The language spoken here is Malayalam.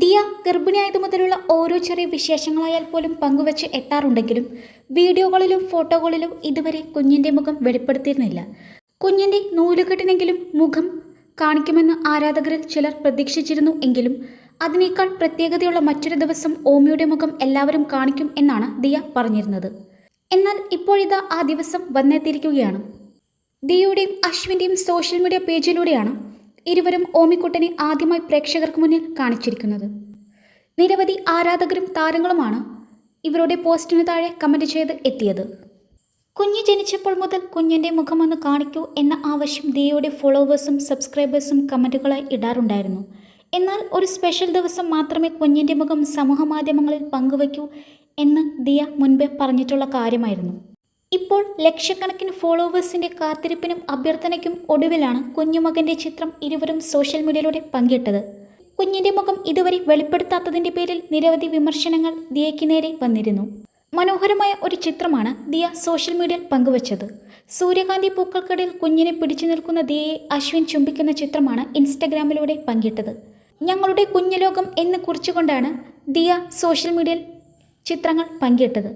ദിയ ഗർഭിണിയായത് മുതലുള്ള ഓരോ ചെറിയ വിശേഷങ്ങളായാൽ പോലും പങ്കുവച്ച് എത്താറുണ്ടെങ്കിലും വീഡിയോകളിലും ഫോട്ടോകളിലും ഇതുവരെ കുഞ്ഞിന്റെ മുഖം വെളിപ്പെടുത്തിയിരുന്നില്ല. കുഞ്ഞിന്റെ നൂലുകെട്ടിനെങ്കിലും മുഖം കാണിക്കുമെന്ന് ആരാധകരിൽ ചിലർ പ്രതീക്ഷിച്ചിരുന്നു എങ്കിലും അതിനേക്കാൾ പ്രത്യേകതയുള്ള മറ്റൊരു ദിവസം ഓമിയുടെ മുഖം എല്ലാവരും കാണിക്കും എന്നാണ് ദിയ പറഞ്ഞിരുന്നത്. എന്നാൽ ഇപ്പോഴിതാ ആ ദിവസം വന്നെത്തിയിരിക്കുകയാണ്. ദിയയുടെയും അശ്വിന്റെയും സോഷ്യൽ മീഡിയ പേജിലൂടെയാണ് ഇരുവരും ഓമിക്കുട്ടനെ ആദ്യമായി പ്രേക്ഷകർക്ക് മുന്നിൽ കാണിച്ചിരിക്കുന്നത്. നിരവധി ആരാധകരും താരങ്ങളുമാണ് ഇവരുടെ പോസ്റ്റിന് താഴെ കമന്റ് ചെയ്ത് എത്തിയത്. കുഞ്ഞ് ജനിച്ചപ്പോൾ മുതൽ കുഞ്ഞിന്റെ മുഖമൊന്ന് കാണിക്കൂ എന്ന ആവശ്യം ദിയയുടെ ഫോളോവേഴ്സും സബ്സ്ക്രൈബേഴ്സും കമന്റുകളായി ഇടാറുണ്ടായിരുന്നു. എന്നാൽ ഒരു സ്പെഷ്യൽ ദിവസം മാത്രമേ കുഞ്ഞിന്റെ മുഖം സമൂഹ മാധ്യമങ്ങളിൽ പങ്കുവയ്ക്കൂ എന്ന് ദിയ മുൻപേ പറഞ്ഞിട്ടുള്ള കാര്യമായിരുന്നു. ഇപ്പോൾ ലക്ഷക്കണക്കിന് ഫോളോവേഴ്സിന്റെ കാത്തിരിപ്പിനും അഭ്യർത്ഥനയ്ക്കും ഒടുവിലാണ് കുഞ്ഞുമകന്റെ ചിത്രം ഇരുവരും സോഷ്യൽ മീഡിയയിലൂടെ പങ്കിട്ടത്. കുഞ്ഞിന്റെ മുഖം ഇതുവരെ വെളിപ്പെടുത്താത്തതിന്റെ പേരിൽ നിരവധി വിമർശനങ്ങൾ ദിയയ്ക്ക് നേരെ വന്നിരുന്നു. മനോഹരമായ ഒരു ചിത്രമാണ് ദിയ സോഷ്യൽ മീഡിയയിൽ പങ്കുവച്ചത്. സൂര്യകാന്തി പൂക്കൾക്കിടയിൽ കുഞ്ഞിനെ പിടിച്ചു നിൽക്കുന്ന ദിയയെ അശ്വിൻ ചുംബിക്കുന്ന ചിത്രമാണ് ഇൻസ്റ്റഗ്രാമിലൂടെ പങ്കിട്ടത്. ഞങ്ങളുടെ കുഞ്ഞുലോകം എന്ന് കുറിച്ചുകൊണ്ടാണ് ദിയ സോഷ്യൽ മീഡിയയിൽ ചിത്രങ്ങൾ പങ്കിട്ടത്.